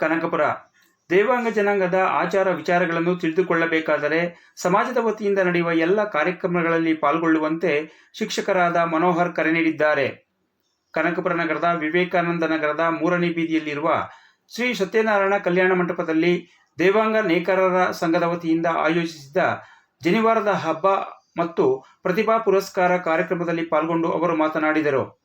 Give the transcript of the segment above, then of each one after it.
ಕನಕಪುರ. ದೇವಾಂಗ ಜನಾಂಗದ ಆಚಾರ ವಿಚಾರಗಳನ್ನು ತಿಳಿದುಕೊಳ್ಳಬೇಕಾದರೆ ಸಮಾಜದ ವತಿಯಿಂದ ನಡೆಯುವ ಎಲ್ಲ ಕಾರ್ಯಕ್ರಮಗಳಲ್ಲಿ ಪಾಲ್ಗೊಳ್ಳುವಂತೆ ಶಿಕ್ಷಕರಾದ ಮನೋಹರ್ ಕರೆ ನೀಡಿದ್ದಾರೆ. ಕನಕಪುರ ನಗರದ ವಿವೇಕಾನಂದ ನಗರದ ಮೂರನೇ ಬೀದಿಯಲ್ಲಿರುವ ಶ್ರೀ ಸತ್ಯನಾರಾಯಣ ಕಲ್ಯಾಣ ಮಂಟಪದಲ್ಲಿ ದೇವಾಂಗ ನೇಕಾರರ ಸಂಘದ ವತಿಯಿಂದ ಆಯೋಜಿಸಿದ್ದ ಜನಿವಾರದ ಹಬ್ಬ ಮತ್ತು ಪ್ರತಿಭಾ ಪುರಸ್ಕಾರ ಕಾರ್ಯಕ್ರಮದಲ್ಲಿ ಪಾಲ್ಗೊಂಡು ಅವರು ಮಾತನಾಡಿದರು.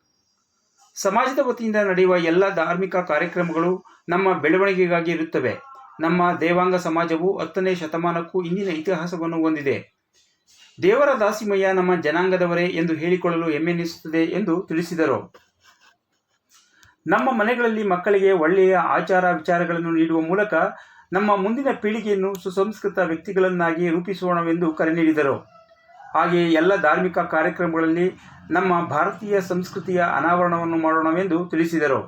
ಸಮಾಜದ ವತಿಯಿಂದ ನಡೆಯುವ ಎಲ್ಲ ಧಾರ್ಮಿಕ ಕಾರ್ಯಕ್ರಮಗಳು ನಮ್ಮ ಬೆಳವಣಿಗೆಗಾಗಿ ಇರುತ್ತವೆ. ನಮ್ಮ ದೇವಾಂಗ ಸಮಾಜವು ಹತ್ತನೇ ಶತಮಾನಕ್ಕೂ ಇಂದಿನ ಇತಿಹಾಸವನ್ನು ಹೊಂದಿದೆ. ದೇವರ ದಾಸಿಮಯ್ಯ ನಮ್ಮ ಜನಾಂಗದವರೇ ಎಂದು ಹೇಳಿಕೊಳ್ಳಲು ಹೆಮ್ಮೆನಿಸುತ್ತದೆ ಎಂದು ತಿಳಿಸಿದರು. ನಮ್ಮ ಮನೆಗಳಲ್ಲಿ ಮಕ್ಕಳಿಗೆ ಒಳ್ಳೆಯ ಆಚಾರ ವಿಚಾರಗಳನ್ನು ನೀಡುವ ಮೂಲಕ ನಮ್ಮ ಮುಂದಿನ ಪೀಳಿಗೆಯನ್ನು ಸುಸಂಸ್ಕೃತ ವ್ಯಕ್ತಿಗಳನ್ನಾಗಿ ರೂಪಿಸೋಣವೆಂದು ಕರೆ ನೀಡಿದರು. ಹಾಗೆಯೇ ಎಲ್ಲ ಧಾರ್ಮಿಕ ಕಾರ್ಯಕ್ರಮಗಳಲ್ಲಿ ನಮ್ಮ ಭಾರತೀಯ ಸಂಸ್ಕೃತಿಯ ಅನಾವರಣವನ್ನು ಮಾಡೋಣವೆಂದು ತಿಳಿಸಿದರು.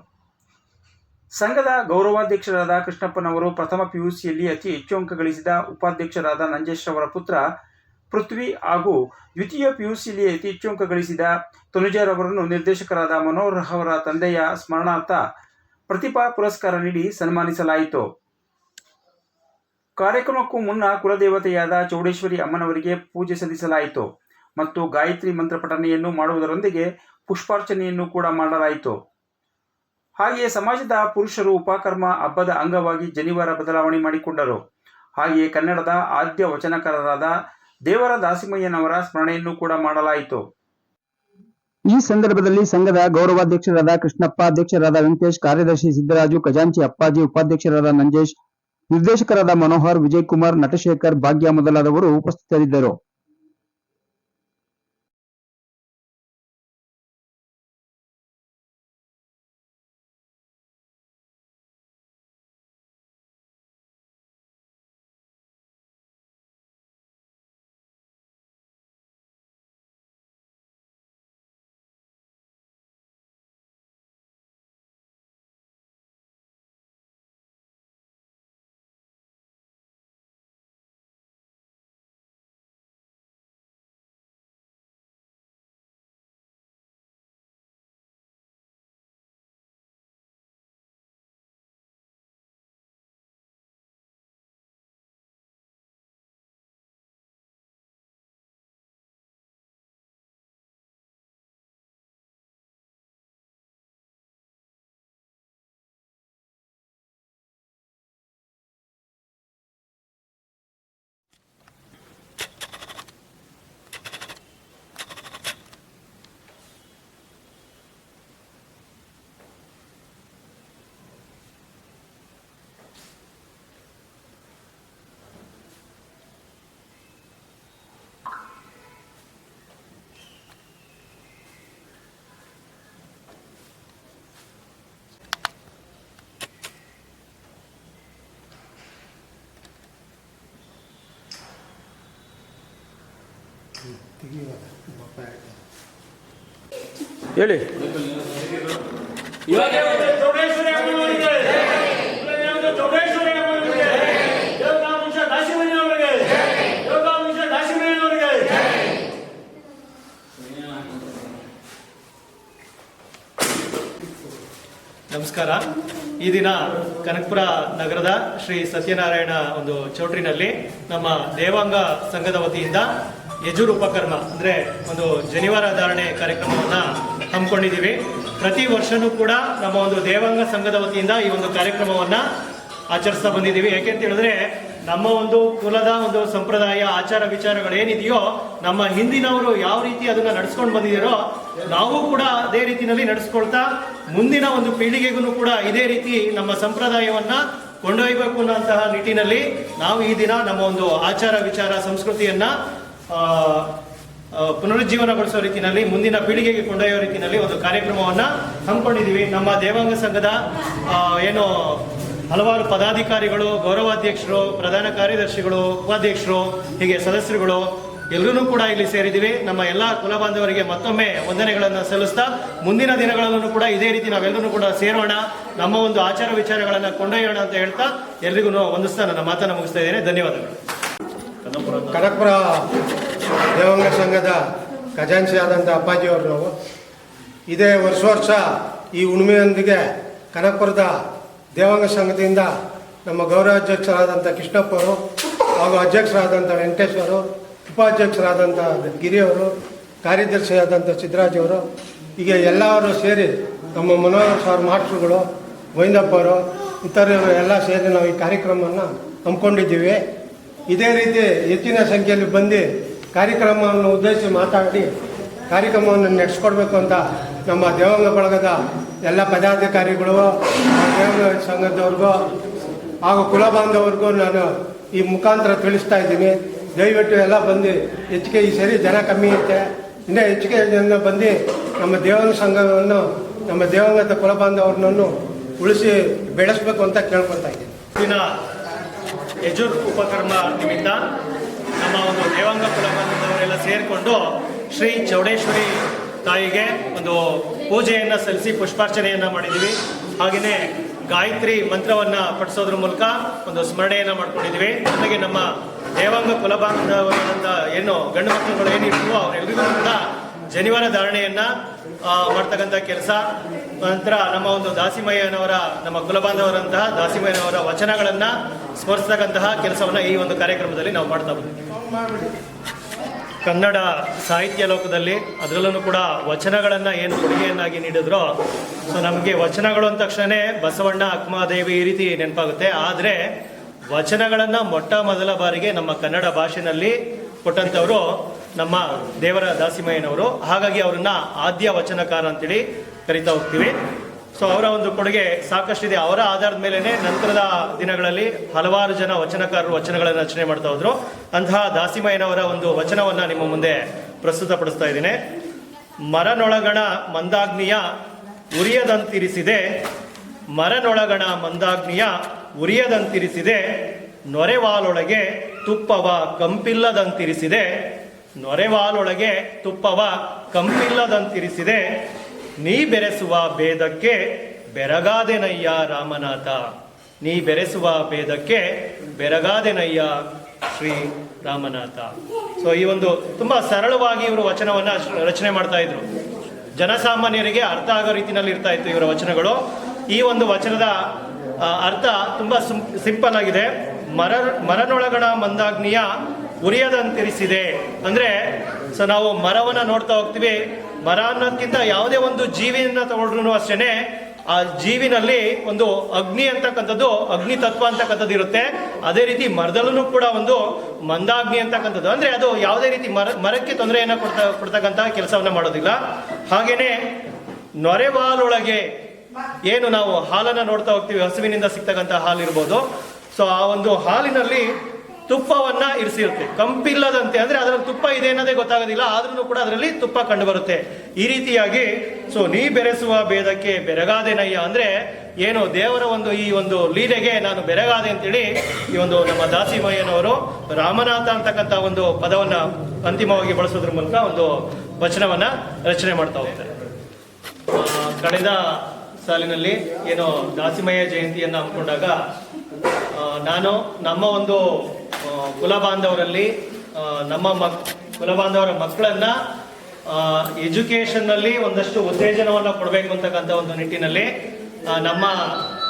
ಸಂಘದ ಗೌರವಾಧ್ಯಕ್ಷರಾದ ಕೃಷ್ಣಪ್ಪನವರು ಪ್ರಥಮ ಪಿಯುಸಿಯಲ್ಲಿ ಅತಿ ಹೆಚ್ಚು ಅಂಕ ಗಳಿಸಿದ ಉಪಾಧ್ಯಕ್ಷರಾದ ನಂಜೇಶ್ ಅವರ ಪುತ್ರ ಪೃಥ್ವಿ ಹಾಗೂ ದ್ವಿತೀಯ ಪಿಯುಸಿಯಲ್ಲಿ ಅತಿ ಹೆಚ್ಚು ಅಂಕ ಗಳಿಸಿದ ತನುಜರ್ ಅವರನ್ನು ನಿರ್ದೇಶಕರಾದ ಮನೋಹರ್ ಅವರ ತಂದೆಯ ಸ್ಮರಣಾರ್ಥ ಪ್ರತಿಭಾ ಪುರಸ್ಕಾರ ನೀಡಿ ಸನ್ಮಾನಿಸಲಾಯಿತು. ಕಾರ್ಯಕ್ರಮಕ್ಕೂ ಮುನ್ನ ಕುಲದೇವತೆಯಾದ ಚೌಡೇಶ್ವರಿ ಅಮ್ಮನವರಿಗೆ ಪೂಜೆ ಸಲ್ಲಿಸಲಾಯಿತು ಮತ್ತು ಗಾಯತ್ರಿ ಮಂತ್ರ ಪಠನೆಯನ್ನು ಮಾಡುವುದರೊಂದಿಗೆ ಪುಷ್ಪಾರ್ಚನೆಯನ್ನು ಕೂಡ ಮಾಡಲಾಯಿತು. ಹಾಗೆಯೇ ಸಮಾಜದ ಪುರುಷರು ಉಪಕರ್ಮ ಹಬ್ಬದ ಅಂಗವಾಗಿ ಜನಿವಾರ ಬದಲಾವಣೆ ಮಾಡಿಕೊಂಡರು. ಹಾಗೆಯೇ ಕನ್ನಡದ ಆದ್ಯ ವಚನಕಾರರಾದ ದೇವರ ದಾಸಿಮಯ್ಯನವರ ಸ್ಮರಣೆಯನ್ನು ಕೂಡ ಮಾಡಲಾಯಿತು. ಈ ಸಂದರ್ಭದಲ್ಲಿ ಸಂಘದ ಗೌರವಾಧ್ಯಕ್ಷರಾದ ಕೃಷ್ಣಪ್ಪ, ಅಧ್ಯಕ್ಷರಾದ ವೆಂಕಟೇಶ್, ಕಾರ್ಯದರ್ಶಿ ಸಿದ್ದರಾಜು, ಖಜಾಂಚಿ ಅಪ್ಪಾಜಿ, ಉಪಾಧ್ಯಕ್ಷರಾದ ನಂಜೇಶ್ ನಿರ್ದೇಶಕರಾದ ಮನೋಹರ್ ವಿಜಯ್ ಕುಮಾರ್ ನಟಶೇಖರ್ ಭಾಗ್ಯ ಮೊದಲಾದವರು ಉಪಸ್ಥಿತರಿದ್ದರು. ದಾಸಿಮಯ್ಯನವರಿಗೆ. ನಮಸ್ಕಾರ. ಈ ದಿನ ಕನಕಪುರ ನಗರದ ಶ್ರೀ ಸತ್ಯನಾರಾಯಣ ಒಂದು ಚೌಟ್ರಿನಲ್ಲಿ ನಮ್ಮ ದೇವಾಂಗ ಸಂಘದ ವತಿಯಿಂದ ಯಜುರ್ ಉಪಕರ್ಮ ಅಂದ್ರೆ ಒಂದು ಜನಿವಾರ ಧಾರಣೆ ಕಾರ್ಯಕ್ರಮವನ್ನು ಹಮ್ಮಿಕೊಂಡಿದ್ದೀವಿ. ಪ್ರತಿ ವರ್ಷನೂ ಕೂಡ ನಮ್ಮ ಒಂದು ದೇವಾಂಗ ಸಂಘದ ವತಿಯಿಂದ ಈ ಒಂದು ಕಾರ್ಯಕ್ರಮವನ್ನು ಆಚರಿಸ್ತಾ ಬಂದಿದ್ದೀವಿ. ಯಾಕೆಂತ ಹೇಳಿದ್ರೆ ನಮ್ಮ ಒಂದು ಕುಲದ ಒಂದು ಸಂಪ್ರದಾಯ, ಆಚಾರ ವಿಚಾರಗಳು ಏನಿದೆಯೋ ನಮ್ಮ ಹಿಂದಿನವರು ಯಾವ ರೀತಿ ಅದನ್ನ ನಡೆಸ್ಕೊಂಡು ಬಂದಿದ್ದೀರೋ, ನಾವು ಕೂಡ ಅದೇ ರೀತಿಯಲ್ಲಿ ನಡೆಸ್ಕೊಳ್ತಾ ಮುಂದಿನ ಒಂದು ಪೀಳಿಗೆಗೂ ಕೂಡ ಇದೇ ರೀತಿ ನಮ್ಮ ಸಂಪ್ರದಾಯವನ್ನ ಕೊಂಡೊಯ್ಯಬೇಕು ಅನ್ನೋಂತಹ ನಿಟ್ಟಿನಲ್ಲಿ ನಾವು ಈ ದಿನ ನಮ್ಮ ಒಂದು ಆಚಾರ ವಿಚಾರ ಸಂಸ್ಕೃತಿಯನ್ನ ಪುನರುಜ್ಜೀವನಗೊಳಿಸೋ ರೀತಿಯಲ್ಲಿ ಮುಂದಿನ ಪೀಳಿಗೆಗೆ ಕೊಂಡೊಯ್ಯೋ ರೀತಿಯಲ್ಲಿ ಒಂದು ಕಾರ್ಯಕ್ರಮವನ್ನು ಹಮ್ಮಿಕೊಂಡಿದ್ದೀವಿ ನಮ್ಮ ದೇವಾಂಗ ಸಂಘದ ಏನು ಹಲವಾರು ಪದಾಧಿಕಾರಿಗಳು, ಗೌರವಾಧ್ಯಕ್ಷರು, ಪ್ರಧಾನ ಕಾರ್ಯದರ್ಶಿಗಳು, ಉಪಾಧ್ಯಕ್ಷರು, ಹೀಗೆ ಸದಸ್ಯರುಗಳು ಎಲ್ಲರೂ ಕೂಡ ಇಲ್ಲಿ ಸೇರಿದ್ದೀವಿ. ನಮ್ಮ ಎಲ್ಲ ಕುಲ ಬಾಂಧವರಿಗೆ ಮತ್ತೊಮ್ಮೆ ವಂದನೆಗಳನ್ನು ಸಲ್ಲಿಸ್ತಾ, ಮುಂದಿನ ದಿನಗಳಲ್ಲೂ ಕೂಡ ಇದೇ ರೀತಿ ನಾವೆಲ್ಲರೂ ಕೂಡ ಸೇರೋಣ. ನಮ್ಮ ಒಂದು ಆಚಾರ ವಿಚಾರಗಳನ್ನು ಕೊಂಡೊಯ್ಯೋಣ ಅಂತ ಹೇಳ್ತಾ, ಎಲ್ರಿಗೂ ವಂದಿಸ್ತಾ ನನ್ನ ಮಾತನ್ನು ಮುಗಿಸ್ತಾ ಇದ್ದೇನೆ. ಧನ್ಯವಾದಗಳು. ಕನಕಪುರ ದೇವಾಂಗ ಸಂಘದ ಖಜಾಂಚಿ ಆದಂಥ ಅಪ್ಪಾಜಿಯವರು ನಾವು. ಇದೇ ವರ್ಷ ವರ್ಷ ಈ ಹುಣ್ಣಿಮೆಯೊಂದಿಗೆ ಕನಕಪುರದ ದೇವಾಂಗ ಸಂಘದಿಂದ ನಮ್ಮ ಗೌರವಾಧ್ಯಕ್ಷರಾದಂಥ ಕೃಷ್ಣಪ್ಪ ಅವರು ಹಾಗೂ ಅಧ್ಯಕ್ಷರಾದಂಥ ವೆಂಕಟೇಶ್ವರು ಉಪಾಧ್ಯಕ್ಷರಾದಂಥ ಗಿರಿಯವರು ಕಾರ್ಯದರ್ಶಿಯಾದಂಥ ಸಿದ್ದರಾಜ್ ಅವರು, ಹೀಗೆ ಎಲ್ಲರೂ ಸೇರಿ ನಮ್ಮ ಮನೋಹರ್ ಸಾರ್ ಮಾಸ್ಟ್ರುಗಳು, ಗೋವಿಂದಪ್ಪ ಅವರು, ಇತರರು ಎಲ್ಲ ಸೇರಿ ನಾವು ಈ ಕಾರ್ಯಕ್ರಮವನ್ನು ಹಮ್ಮಿಕೊಂಡಿದ್ದೀವಿ. ಇದೇ ರೀತಿ ಹೆಚ್ಚಿನ ಸಂಖ್ಯೆಯಲ್ಲಿ ಬಂದು ಕಾರ್ಯಕ್ರಮವನ್ನು ಉದ್ದೇಶಿಸಿ ಮಾತಾಡಿ ಕಾರ್ಯಕ್ರಮವನ್ನು ನಡೆಸ್ಕೊಡ್ಬೇಕು ಅಂತ ನಮ್ಮ ದೇವಾಂಗ ಬಳಗದ ಎಲ್ಲ ಪದಾಧಿಕಾರಿಗಳು ದೇವಾಂಗ ಸಂಘದವ್ರಿಗೂ ಹಾಗೂ ಕುಲ ಬಾಂಧವರಿಗೂ ನಾನು ಈ ಮುಖಾಂತರ ತಿಳಿಸ್ತಾ ಇದ್ದೀನಿ. ದಯವಿಟ್ಟು ಎಲ್ಲ ಬಂದು ಹೆಚ್ಚಿಗೆ ಈ ಸರಿ ಜನ ಕಮ್ಮಿ ಇರುತ್ತೆ ಇನ್ನೇ ಹೆಚ್ಚಿಗೆ ಜನ ಬಂದು ನಮ್ಮ ದೇವಾಂಗ ಸಂಘವನ್ನು, ನಮ್ಮ ದೇವಾಂಗದ ಕುಲ ಬಾಂಧವರನ್ನು ಉಳಿಸಿ ಬೆಳೆಸಬೇಕು ಅಂತ ಕೇಳ್ಕೊತಾ ಇದ್ದೀನಿ. ದಿನ ಯಜುರ್ ಉಪಕರ್ಮ ನಿಮಿತ್ತ ನಮ್ಮ ಒಂದು ದೇವಾಂಗ ಕುಲಬಂಧದವರೆಲ್ಲ ಸೇರಿಕೊಂಡು ಶ್ರೀ ಚೌಡೇಶ್ವರಿ ತಾಯಿಗೆ ಒಂದು ಪೂಜೆಯನ್ನು ಸಲ್ಲಿಸಿ ಪುಷ್ಪಾರ್ಚನೆಯನ್ನು ಮಾಡಿದ್ದೀವಿ. ಹಾಗೆಯೇ ಗಾಯತ್ರಿ ಮಂತ್ರವನ್ನು ಪಠಿಸೋದ್ರ ಮೂಲಕ ಒಂದು ಸ್ಮರಣೆಯನ್ನು ಮಾಡ್ಕೊಂಡಿದ್ದೀವಿ. ಜೊತೆಗೆ ನಮ್ಮ ದೇವಾಂಗ ಕುಲಬಾಂಧವರಾದಂಥ ಏನು ಗಂಡು ಮಕ್ಕಳುಗಳು ಏನಿರ್ತೀವೋ ಅವರೆಲ್ಲರಿಗೂ ಕೂಡ ಜನಿವಾರ ಧಾರಣೆಯನ್ನ ಮಾಡ್ತಕ್ಕಂಥ ಕೆಲಸ. ನಂತರ ನಮ್ಮ ಒಂದು ದಾಸಿಮಯ್ಯನವರ, ನಮ್ಮ ಕುಲಬಾಂಧವರಂತಹ ದಾಸಿಮಯ್ಯನವರ ವಚನಗಳನ್ನು ಸ್ಮರಿಸ್ತಕ್ಕಂತಹ ಕೆಲಸವನ್ನು ಈ ಒಂದು ಕಾರ್ಯಕ್ರಮದಲ್ಲಿ ನಾವು ಮಾಡ್ತಾ ಬಂದ್ವಿ. ಕನ್ನಡ ಸಾಹಿತ್ಯ ಲೋಕದಲ್ಲಿ ಅದರಲ್ಲೂ ಕೂಡ ವಚನಗಳನ್ನು ಏನು ಕೊಡುಗೆಯನ್ನಾಗಿ ನೀಡಿದ್ರೋ, ಸೊ ನಮಗೆ ವಚನಗಳು ಅಂದ ತಕ್ಷಣ ಬಸವಣ್ಣ ಅಕ್ಮಾದೇವಿ ಈ ರೀತಿ ನೆನಪಾಗುತ್ತೆ. ಆದರೆ ವಚನಗಳನ್ನು ಮೊಟ್ಟ ಮೊದಲ ಬಾರಿಗೆ ನಮ್ಮ ಕನ್ನಡ ಭಾಷೆಯಲ್ಲಿ ಕೊಟ್ಟಂಥವರು ನಮ್ಮ ದೇವರ ದಾಸಿಮಯ್ಯನವರು. ಹಾಗಾಗಿ ಅವರನ್ನು ಆದ್ಯ ವಚನಕಾರ ಅಂತೇಳಿ ಕರಿತಾ ಹೋಗ್ತೀವಿ. ಸೊ ಅವರ ಒಂದು ಕೊಡುಗೆ ಸಾಕಷ್ಟಿದೆ. ಅವರ ಆಧಾರದ ಮೇಲೆನೆ ನಂತರದ ದಿನಗಳಲ್ಲಿ ಹಲವಾರು ಜನ ವಚನಕಾರರು ವಚನಗಳನ್ನು ರಚನೆ ಮಾಡ್ತಾ ಹೋದ್ರು. ಅಂತಹ ದಾಸಿಮಯ್ಯನವರ ಒಂದು ವಚನವನ್ನ ನಿಮ್ಮ ಮುಂದೆ ಪ್ರಸ್ತುತಪಡಿಸ್ತಾ ಇದ್ದೀನಿ. ಮರನೊಳಗಣ ಮಂದಾಗ್ನಿಯ ಉರಿಯದಂತಿರಿಸಿದೆ. ಮರನೊಳಗಣ ಮಂದಾಗ್ನಿಯ ಉರಿಯದಂತಿರಿಸಿದೆ. ನೊರೆವಾಲೊಳಗೆ ತುಪ್ಪವ ಕಂಪಿಲ್ಲದಂತಿರಿಸಿದೆ. ನೊರೆವಾಲೊಳಗೆ ತುಪ್ಪವ ಕಂಪಿಲ್ಲದಂತಿರಿಸಿದೆ, ನೀ ಬೆರೆಸುವ ಭೇದಕ್ಕೆ ಬೆರಗಾದೆನಯ್ಯ ರಾಮನಾಥ. ನೀ ಬೆರೆಸುವ ಭೇದಕ್ಕೆ ಬೆರಗಾದೆನಯ್ಯ ಶ್ರೀ ರಾಮನಾಥ. ಸೊ ಈ ಒಂದು ತುಂಬಾ ಸರಳವಾಗಿ ಇವರು ವಚನವನ್ನ ರಚನೆ ಮಾಡ್ತಾ ಇದ್ರು. ಜನಸಾಮಾನ್ಯರಿಗೆ ಅರ್ಥ ಆಗೋ ರೀತಿಯಲ್ಲಿ ಇರ್ತಾ ಇತ್ತು ಇವರ ವಚನಗಳು. ಈ ಒಂದು ವಚನದ ಅರ್ಥ ತುಂಬಾ ಸಿಂಪಲ್ ಆಗಿದೆ. ಮರ ಮರನೊಳಗಣ ಮಂದಾಗ್ನಿಯ ಉರಿಯದಂತಿರಿಸಿದೆ. ಅಂದ್ರೆ, ಸೊ ನಾವು ಮರವನ್ನ ನೋಡ್ತಾ ಹೋಗ್ತೀವಿ. ಮರ ಅನ್ನೋದಕ್ಕಿಂತ ಯಾವುದೇ ಒಂದು ಜೀವಿಯನ್ನ ತಗೊಂಡ್ರು ಅಷ್ಟೇನೆ, ಆ ಜೀವಿನಲ್ಲಿ ಒಂದು ಅಗ್ನಿ ಅಂತಕ್ಕಂಥದ್ದು, ಅಗ್ನಿ ತತ್ವ ಅಂತಕ್ಕಂಥದ್ದು ಇರುತ್ತೆ. ಅದೇ ರೀತಿ ಮರದಲ್ಲೂ ಕೂಡ ಒಂದು ಮಂದಾಗ್ನಿ ಅಂತಕ್ಕಂಥದ್ದು. ಅಂದ್ರೆ ಅದು ಯಾವುದೇ ರೀತಿ ಮರ, ಮರಕ್ಕೆ ತೊಂದರೆಯನ್ನ ಕೊಡ್ತಾ, ಕೊಡ್ತಕ್ಕಂಥ ಕೆಲಸವನ್ನ ಮಾಡೋದಿಲ್ಲ. ಹಾಗೇನೆ ನೊರೆವಾಲೊಳಗೆ ಏನು ನಾವು ಹಾಲನ್ನ ನೋಡ್ತಾ ಹೋಗ್ತೀವಿ, ಹಸುವಿನಿಂದ ಸಿಗ್ತಕ್ಕಂಥ ಹಾಲು ಇರ್ಬೋದು ಸೊ, ಆ ಒಂದು ಹಾಲಿನಲ್ಲಿ ತುಪ್ಪವನ್ನ ಇರಿಸಿರುತ್ತೆ. ಕಂಪಿಲ್ಲದಂತೆ ಅಂದ್ರೆ ಅದರಲ್ಲಿ ತುಪ್ಪ ಇದೆ ಅನ್ನೋದೇ ಗೊತ್ತಾಗೋದಿಲ್ಲ. ಆದ್ರೂ ಕೂಡ ಅದರಲ್ಲಿ ತುಪ್ಪ ಕಂಡು ಬರುತ್ತೆ ಈ ರೀತಿಯಾಗಿ ಸೊ, ನೀ ಬೆರೆಸುವ ಭೇದಕ್ಕೆ ಬೆರಗಾದೆನಯ್ಯ ಅಂದ್ರೆ ಏನು ದೇವರ ಒಂದು ಈ ಒಂದು ಲೀಲೆಗೆ ನಾನು ಬೆರಗಾದೆ ಅಂತೇಳಿ ಈ ಒಂದು ನಮ್ಮ ದಾಸಿಮಯ್ಯನವರು ರಾಮನಾಥ ಅಂತಕ್ಕಂಥ ಒಂದು ಪದವನ್ನ ಅಂತಿಮವಾಗಿ ಬಳಸೋದ್ರ ಮೂಲಕ ಒಂದು ವಚನವನ್ನ ರಚನೆ ಮಾಡ್ತಾ ಹೋಗ್ತಾರೆ. ಕಳೆದ ಸಾಲಿನಲ್ಲಿ ಏನು ದಾಸಿಮಯ್ಯ ಜಯಂತಿಯನ್ನು ಹಮ್ಮಿಕೊಂಡಾಗ ನಾನು ನಮ್ಮ ಒಂದು ಕುಲ ಬಾಂಧವರಲ್ಲಿ ನಮ್ಮ ಮಕ್ ಕುಲ ಬಾಂಧವರ ಮಕ್ಕಳನ್ನ ಎಜುಕೇಷನ್ನಲ್ಲಿ ಒಂದಷ್ಟು ಉತ್ತೇಜನವನ್ನ ಕೊಡಬೇಕು ಅಂತಕ್ಕಂಥ ಒಂದು ನಿಟ್ಟಿನಲ್ಲಿ ನಮ್ಮ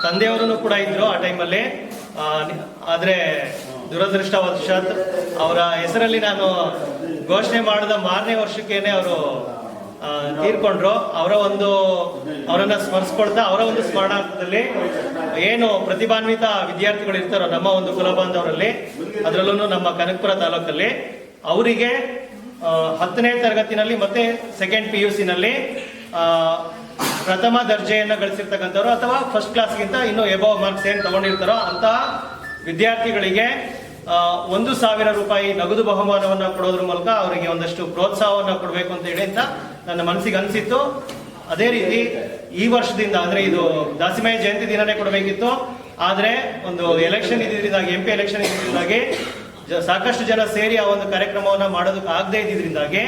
ತಂದೆಯವರು ಕೂಡ ಇದ್ರು ಆ ಟೈಮಲ್ಲಿ. ಆದರೆ ದುರದೃಷ್ಟವಶಾತ್ ಅವರ ಹೆಸರಲ್ಲಿ ನಾನು ಘೋಷಣೆ ಮಾಡಿದ ಮಾರನೇ ವರ್ಷಕ್ಕೇನೆ ಅವರು ತೀರ್ಕೊಂಡ್ರು. ಅವರ ಒಂದು, ಅವರನ್ನ ಸ್ಮರಿಸ್ಕೊಳ್ತಾ, ಅವರ ಒಂದು ಸ್ಮರಣಾರ್ಥದಲ್ಲಿ ಏನು ಪ್ರತಿಭಾನ್ವಿತ ವಿದ್ಯಾರ್ಥಿಗಳು ಇರ್ತಾರೋ ನಮ್ಮ ಒಂದು ಕುಲಬಾಂಧವರಲ್ಲಿ ಅದರಲ್ಲೂ ನಮ್ಮ ಕನಕಪುರ ತಾಲೂಕಲ್ಲಿ, ಅವರಿಗೆ ಹತ್ತನೇ ತರಗತಿನಲ್ಲಿ ಮತ್ತೆ ಸೆಕೆಂಡ್ ಪಿ ಯು ಸಿನಲ್ಲಿ ಪ್ರಥಮ ದರ್ಜೆಯನ್ನು ಗಳಿಸಿರ್ತಕ್ಕಂಥವ್ರು ಅಥವಾ ಫಸ್ಟ್ ಕ್ಲಾಸ್ಗಿಂತ ಇನ್ನೂ ಎಬೋ ಮಾರ್ಕ್ಸ್ ಏನು ತಗೊಂಡಿರ್ತಾರೋ ಅಂತಹ ವಿದ್ಯಾರ್ಥಿಗಳಿಗೆ ಒಂದು ಸಾವಿರ ರೂಪಾಯಿ ನಗದು ಬಹುಮಾನವನ್ನು ಕೊಡೋದ್ರ ಮೂಲಕ ಅವರಿಗೆ ಒಂದಷ್ಟು ಪ್ರೋತ್ಸಾಹವನ್ನು ಕೊಡಬೇಕು ಅಂತ ಹೇಳಿ ಅಂತ ನನ್ನ ಮನಸ್ಸಿಗೆ ಅನಿಸಿತ್ತು. ಅದೇ ರೀತಿ ಈ ವರ್ಷದಿಂದ, ಅಂದ್ರೆ ಇದು ದಾಸಿಮಯ್ಯ ಜಯಂತಿ ದಿನನೇ ಕೊಡಬೇಕಿತ್ತು. ಆದ್ರೆ ಒಂದು ಎಲೆಕ್ಷನ್ ಇದ್ರಿಂದಾಗಿ ಎಂ ಪಿ ಎಲೆಕ್ಷನ್ ಇದ್ರಿಂದಾಗಿ ಜ- ಸಾಕಷ್ಟು ಜನ ಸೇರಿ ಆ ಒಂದು ಕಾರ್ಯಕ್ರಮವನ್ನು ಮಾಡೋದಕ್ಕೆ ಆಗದೆ ಇದ್ದಿದ್ರಿಂದಾಗಿ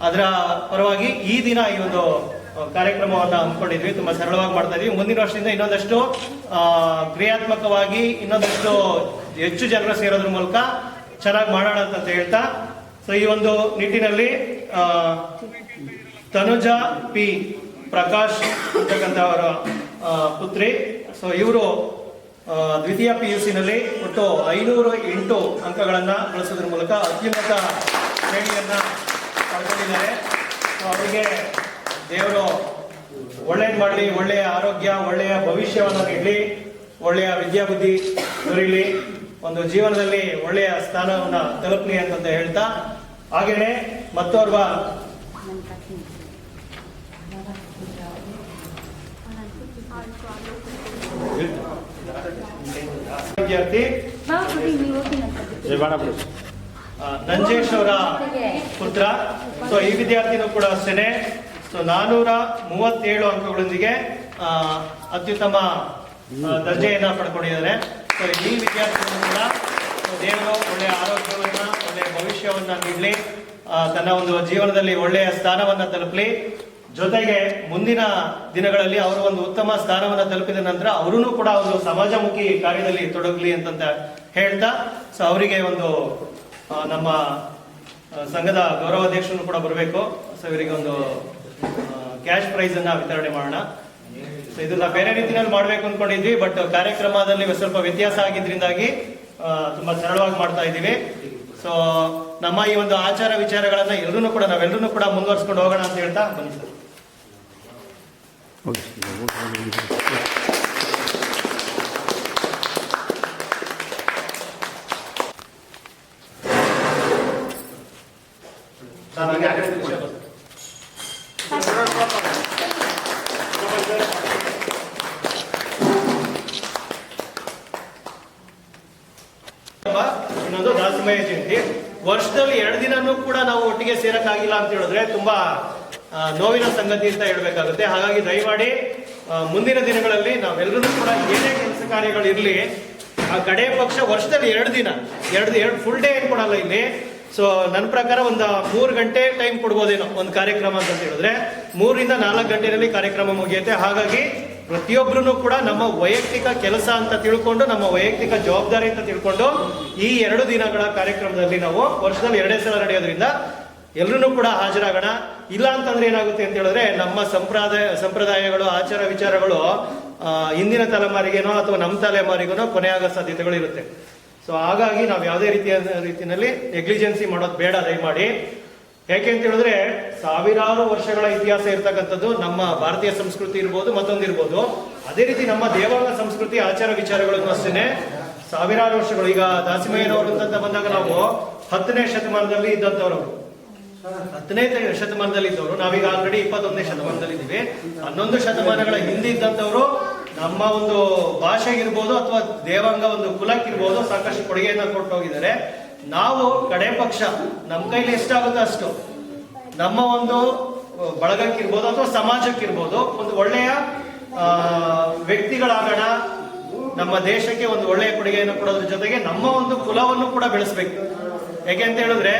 ಅದರ ಪರವಾಗಿ ಈ ದಿನ ಈ ಒಂದು ಕಾರ್ಯಕ್ರಮವನ್ನು ಹಮ್ಮಿಕೊಂಡಿದ್ವಿ. ತುಂಬಾ ಸರಳವಾಗಿ ಮಾಡ್ತಾ ಇದ್ವಿ. ಮುಂದಿನ ವರ್ಷದಿಂದ ಇನ್ನೊಂದಷ್ಟು ಕ್ರಿಯಾತ್ಮಕವಾಗಿ ಇನ್ನೊಂದಷ್ಟು ಹೆಚ್ಚು ಜನರು ಸೇರೋದ್ರ ಮೂಲಕ ಚೆನ್ನಾಗಿ ಮಾಡೋಣ ಅಂತ ಹೇಳ್ತಾ, ಸೊ ಈ ಒಂದು ನಿಟ್ಟಿನಲ್ಲಿ ತನುಜಾ ಪಿ ಪ್ರಕಾಶ್ ಅಂತಕ್ಕಂಥವರ ಪುತ್ರಿ. ಸೊ ಇವರು ದ್ವಿತೀಯ ಪಿ ಯು ಸಿನಲ್ಲಿ ಒಟ್ಟು ಐನೂರು ಎಂಟು ಅಂಕಗಳನ್ನು ಗಳಿಸೋದ್ರ ಮೂಲಕ ಅತ್ಯುನ್ನತ ಶ್ರೇಣಿಯನ್ನು ಪಡ್ಕೊಂಡಿದ್ದಾರೆ ಸೊ ಅವರಿಗೆ ದೇವರು ಒಳ್ಳೇದು ಮಾಡಲಿ, ಒಳ್ಳೆಯ ಆರೋಗ್ಯ, ಒಳ್ಳೆಯ ಭವಿಷ್ಯವನ್ನು ನೀಡಲಿ, ಒಳ್ಳೆಯ ವಿದ್ಯಾಬುದ್ಧಿ ದೊರೀಲಿ, ಒಂದು ಜೀವನದಲ್ಲಿ ಒಳ್ಳೆಯ ಸ್ಥಾನವನ್ನು ತಲುಪಲಿ ಅಂತಂತ ಹೇಳ್ತಾ, ಹಾಗೇನೆ ಮತ್ತೋರ್ವ. ವಿದ್ಯಾರ್ಥಿ. ನಂಜೇಶ್ ಅವರ ಪುತ್ರ. ಸೊ ಈ ವಿದ್ಯಾರ್ಥಿನೂ ಕೂಡ ಅಷ್ಟೇನೆ. ಸೊ ನಾನೂರ ಮೂವತ್ತೇಳು ಅಂಕಗಳೊಂದಿಗೆ ಆ, ಅತ್ಯುತ್ತಮ ದರ್ಜೆಯನ್ನ ಪಡ್ಕೊಂಡಿದ್ದಾರೆ. ಸೊ ಈ ವಿದ್ಯಾರ್ಥಿಗಳು ಕೂಡ ಸೊ ದೇವರು ಒಳ್ಳೆಯ ಆರೋಗ್ಯವನ್ನ ಒಳ್ಳೆಯ ಭವಿಷ್ಯವನ್ನ ನೀಡಲಿ. ತನ್ನ ಒಂದು ಜೀವನದಲ್ಲಿ ಒಳ್ಳೆಯ ಸ್ಥಾನವನ್ನ ತಲುಪಲಿ. ಜೊತೆಗೆ ಮುಂದಿನ ದಿನಗಳಲ್ಲಿ ಅವರು ಒಂದು ಉತ್ತಮ ಸ್ಥಾನವನ್ನ ತಲುಪಿದ ನಂತರ ಅವರೂ ಕೂಡ ಒಂದು ಸಮಾಜಮುಖಿ ಕಾರ್ಯದಲ್ಲಿ ತೊಡಗಲಿ ಅಂತಂತ ಹೇಳ್ತಾ, ಸೊ ಅವರಿಗೆ ಒಂದು ನಮ್ಮ ಸಂಘದ ಗೌರವಾಧ್ಯಕ್ಷರು ಕೂಡ ಬರಬೇಕು. ಸೊ ಇವರಿಗೆ ಒಂದು ಕ್ಯಾಶ್ ಪ್ರೈಸ್ ಅನ್ನ ವಿತರಣೆ ಮಾಡೋಣ. ಸೊ ಇದನ್ನ ಬೇರೆ ರೀತಿಯಲ್ಲಿ ಮಾಡಬೇಕು ಅನ್ಕೊಂಡಿದ್ವಿ, ಬಟ್ ಕಾರ್ಯಕ್ರಮದಲ್ಲಿ ಸ್ವಲ್ಪ ವ್ಯತ್ಯಾಸ ಆಗಿದ್ರಿಂದಾಗಿ ತುಂಬಾ ಸರಳವಾಗಿ ಮಾಡ್ತಾ ಇದ್ದೀವಿ. ಸೊ ನಮ್ಮ ಈ ಒಂದು ಆಚಾರ ವಿಚಾರಗಳನ್ನ ಎಲ್ಲರೂ ಕೂಡ ನಾವೆಲ್ಲರೂ ಕೂಡ ಮುಂದುವರ್ಸ್ಕೊಂಡು ಹೋಗೋಣ ಅಂತ ಹೇಳ್ತಾ ಬನ್ನಿ ಸರ್. ನಾನು ಅಂತ ಹೇಳಿದ್ರೆ ತುಂಬಾ ನೋವಿನ ಸಂಗತಿ ಅಂತ ಹೇಳ್ಬೇಕಾಗುತ್ತೆ. ಹಾಗಾಗಿ ದಯಮಾಡಿ ಮುಂದಿನ ದಿನಗಳಲ್ಲಿ ನಾವೆಲ್ಲರೂ ಕೂಡ ಏನೇ ಕೆಲಸ ಕಾರ್ಯಗಳು ಇರಲಿ, ಆ ಕಡೆ ಪಕ್ಷ ವರ್ಷದಲ್ಲಿ ಎರಡು ದಿನ, ಎರಡು ಎರಡು ಫುಲ್ ಡೇ ಏನ್ ಕೊಡಲ್ಲ ಇಲ್ಲಿ. ಸೊ ನನ್ನ ಪ್ರಕಾರ ಒಂದು ಮೂರು ಗಂಟೆ ಟೈಮ್ ಕೊಡ್ಬೋದೇನೋ ಒಂದು ಕಾರ್ಯಕ್ರಮ ಅಂತ ಹೇಳಿದ್ರೆ, ಮೂರಿಂದ ನಾಲ್ಕು ಗಂಟೆಯಲ್ಲಿ ಕಾರ್ಯಕ್ರಮ ಮುಗಿಯುತ್ತೆ. ಹಾಗಾಗಿ ಪ್ರತಿಯೊಬ್ಬರೂ ಕೂಡ ನಮ್ಮ ವೈಯಕ್ತಿಕ ಕೆಲಸ ಅಂತ ತಿಳ್ಕೊಂಡು, ನಮ್ಮ ವೈಯಕ್ತಿಕ ಜವಾಬ್ದಾರಿ ಅಂತ ತಿಳ್ಕೊಂಡು ಈ ಎರಡು ದಿನಗಳ ಕಾರ್ಯಕ್ರಮದಲ್ಲಿ ನಾವು ವರ್ಷದಲ್ಲಿ ಎರಡೇ ಸಲ ನಡೆಯೋದ್ರಿಂದ ಎಲ್ಲರೂ ಕೂಡ ಹಾಜರಾಗೋಣ. ಇಲ್ಲ ಅಂತಂದ್ರೆ ಏನಾಗುತ್ತೆ ಅಂತ ಹೇಳಿದ್ರೆ, ನಮ್ಮ ಸಂಪ್ರದಾಯ, ಸಂಪ್ರದಾಯಗಳು, ಆಚಾರ ವಿಚಾರಗಳು ಇಂದಿನ ತಲೆಮಾರಿಗೇನೋ ಅಥವಾ ನಮ್ಮ ತಲೆಮಾರಿಗೇನೋ ಕೊನೆಯಾಗೋ ಸಾಧ್ಯತೆಗಳು ಇರುತ್ತೆ. ಸೊ ಹಾಗಾಗಿ ನಾವು ಯಾವುದೇ ರೀತಿಯ ರೀತಿಯಲ್ಲಿ ನೆಗ್ಲಿಜೆನ್ಸಿ ಮಾಡೋದು ಬೇಡ, ದಯಮಾಡಿ. ಯಾಕೆ ಅಂತ ಹೇಳಿದ್ರೆ, ಸಾವಿರಾರು ವರ್ಷಗಳ ಇತಿಹಾಸ ಇರ್ತಕ್ಕಂಥದ್ದು ನಮ್ಮ ಭಾರತೀಯ ಸಂಸ್ಕೃತಿ ಇರ್ಬೋದು ಮತ್ತೊಂದಿರ್ಬೋದು ಅದೇ ರೀತಿ ನಮ್ಮ ದೇವಾಂಗ ಸಂಸ್ಕೃತಿ, ಆಚಾರ ವಿಚಾರಗಳನ್ನು ಅಷ್ಟೇ ಸಾವಿರಾರು ವರ್ಷಗಳು, ಈಗ ದಾಸಿಮಯ್ಯನವರು ಅಂತ ಬಂದಾಗ ನಾವು ಹತ್ತನೇ ಶತಮಾನದಲ್ಲಿ ಇದ್ದಂಥವ್ರು. ತ- ಶತಮಾನದಲ್ಲಿ ಇದ್ದವರು ನಾವೀಗ ಆಲ್ರೆಡಿ ಇಪ್ಪತ್ತೊಂದನೇ ಶತಮಾನದಲ್ಲಿ ಇದ್ದೀವಿ ಹನ್ನೊಂದು ಶತಮಾನಗಳ ಹಿಂದೆ ಇದ್ದಂಥವರು ನಮ್ಮ ಒಂದು ಭಾಷೆಗಿರ್ಬೋದು ಅಥವಾ ದೇವಾಂಗ ಒಂದು ಕುಲಕ್ಕಿರ್ಬೋದು ಸಾಕಷ್ಟು ಕೊಡುಗೆಯನ್ನ ಕೊಟ್ಟು ಹೋಗಿದ್ದಾರೆ ನಾವು ಕಡೆ ಪಕ್ಷ ನಮ್ಮ ಕೈಲಿ ಎಷ್ಟಾಗುತ್ತೋ ಅಷ್ಟು. ನಮ್ಮ ಒಂದು ಬಳಗಕ್ಕಿರ್ಬೋದು ಅಥವಾ ಸಮಾಜಕ್ಕಿರ್ಬೋದು ಒಂದು ಒಳ್ಳೆಯ ವ್ಯಕ್ತಿಗಳಾಗೋಣ. ನಮ್ಮ ದೇಶಕ್ಕೆ ಒಂದು ಒಳ್ಳೆಯ ಕೊಡುಗೆಯನ್ನು ಕೊಡೋದ್ರ ಜೊತೆಗೆ ನಮ್ಮ ಒಂದು ಕುಲವನ್ನು ಕೂಡ ಬೆಳೆಸಬೇಕು. ಯಾಕೆ ಅಂತ ಹೇಳಿದ್ರೆ,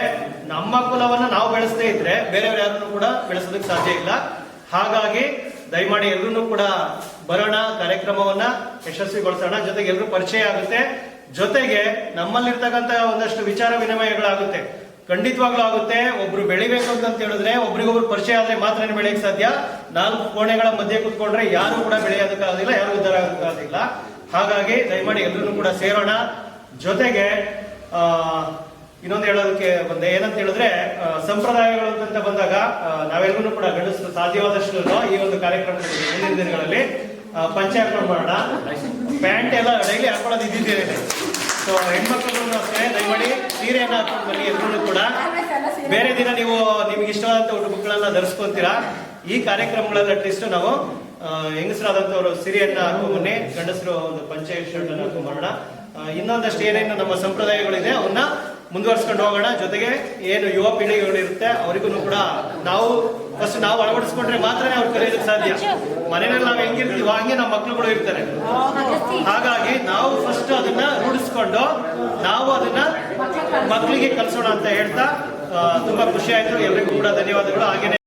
ನಮ್ಮ ಕುಲವನ್ನ ನಾವು ಬೆಳೆಸದೇ ಇದ್ರೆ ಬೇರೆಯವ್ರು ಯಾರನ್ನು ಕೂಡ ಬೆಳೆಸೋದಕ್ಕೆ ಸಾಧ್ಯ ಇಲ್ಲ. ಹಾಗಾಗಿ ದಯಮಾಡಿ ಎಲ್ಲರೂ ಕೂಡ ಬರೋಣ, ಕಾರ್ಯಕ್ರಮವನ್ನ ಯಶಸ್ವಿಗೊಳಿಸೋಣ. ಜೊತೆಗೆ ಎಲ್ಲರೂ ಪರಿಚಯ ಆಗುತ್ತೆ. ಜೊತೆಗೆ ನಮ್ಮಲ್ಲಿರ್ತಕ್ಕಂಥ ಒಂದಷ್ಟು ವಿಚಾರ ವಿನಿಮಯಗಳಾಗುತ್ತೆ. ಖಂಡಿತವಾಗ್ಲೂ ಆಗುತ್ತೆ. ಒಬ್ರು ಬೆಳಿಬೇಕು ಅಂತ ಹೇಳಿದ್ರೆ ಒಬ್ರಿಗೊಬ್ರು ಪರಿಚಯ ಆದ್ರೆ ಮಾತ್ರ ಬೆಳೆಯಕ್ಕೆ ಸಾಧ್ಯ? ನಾಲ್ಕು ಕೋಣೆಗಳ ಮಧ್ಯೆ ಕುತ್ಕೊಂಡ್ರೆ ಯಾರು ಕೂಡ ಬೆಳೆಯೋದಕ್ಕಾಗೋದಿಲ್ಲ ಯಾರು ಉದ್ದಾರ ಆಗೋದಕ್ಕಾಗೋದಿಲ್ಲ ಹಾಗಾಗಿ ದಯಮಾಡಿ ಎಲ್ಲರೂ ಕೂಡ ಸೇರೋಣ. ಜೊತೆಗೆ ಇನ್ನೊಂದು ಹೇಳೋದಕ್ಕೆ ಬಂದೆ ಏನಂತ ಹೇಳಿದ್ರೆ ಸಂಪ್ರದಾಯಗಳು ಅಂತ ಬಂದಾಗ ನಾವೆಲ್ಲರೂ ಕೂಡ ಗಂಡಸರು ಸಾಧ್ಯವಾದಷ್ಟು ಈ ಒಂದು ಕಾರ್ಯಕ್ರಮದಲ್ಲಿ ಮುಂದಿನ ದಿನಗಳಲ್ಲಿ ಪಂಚೆ ಹಾಕೊಂಡು ಮಾಡೋಣ ಪ್ಯಾಂಟ್ ಎಲ್ಲ ಡೈಲಿ ಹಾಕೊಳ್ಳೋದು ಇದ್ದಿದ್ದೇನೆ ಸೊ ಹೆಣ್ಮಕ್ಳು ಅಷ್ಟೇ ದಯಮಾಡಿ ಸೀರೆಯನ್ನು ಹಾಕೊಂಡು ಬನ್ನಿ ಎಲ್ಲರೂ ಕೂಡ. ಬೇರೆ ದಿನ ನೀವು ನಿಮ್ಗೆ ಇಷ್ಟವಾದಂತ ಉಡುಪುಗಳನ್ನ ಧರಿಸ್ಕೊಂತೀರಾ? ಈ ಕಾರ್ಯಕ್ರಮಗಳಲ್ಲಿ ಅಟ್ಲೀಸ್ಟ್ ನಾವು ಹೆಂಗಸರಾದಂಥವ್ರು ಸೀರೆಯನ್ನ ಹಾಕೊಂಡ್ ಬನ್ನಿ ಗಂಡಸರು ಒಂದು ಪಂಚೆ ಶರ್ಟ್ ಅನ್ನು ಹಾಕೊಂಡು ಆ, ಇನ್ನೊಂದಷ್ಟು ಏನೇನು ನಮ್ಮ ಸಂಪ್ರದಾಯಗಳಿದೆ ಅವನ್ನ ಮುಂದುವರ್ಸ್ಕೊಂಡು ಹೋಗೋಣ. ಜೊತೆಗೆ ಏನು ಯುವ ಪೀಳಿಗೆಗಳು ಇರುತ್ತೆ ಅವರಿಗೂ ಕೂಡ ನಾವು ಫಸ್ಟ್ ನಾವು ಅಳವಡಿಸ್ಕೊಂಡ್ರೆ ಮಾತ್ರನೇ ಅವ್ರು ಕಲಿಯೋದಕ್ಕೆ ಸಾಧ್ಯ. ಮನೆಯಲ್ಲಿ ನಾವು ಹೆಂಗಿರ್ತೀವೋ ಹಂಗೆ ನಮ್ಮ ಕೂಡ ಇರ್ತಾರೆ. ಹಾಗಾಗಿ ನಾವು ಫಸ್ಟ್ ಅದನ್ನ ರೂಢಿಸ್ಕೊಂಡು ನಾವು ಅದನ್ನ ಮಕ್ಕಳಿಗೆ ಕಲಿಸೋಣ ಅಂತ ಹೇಳ್ತಾ ತುಂಬಾ ಖುಷಿ ಆಯ್ತು. ಎಲ್ರಿಗೂ ಕೂಡ ಧನ್ಯವಾದಗಳು. ಹಾಗೇನೆ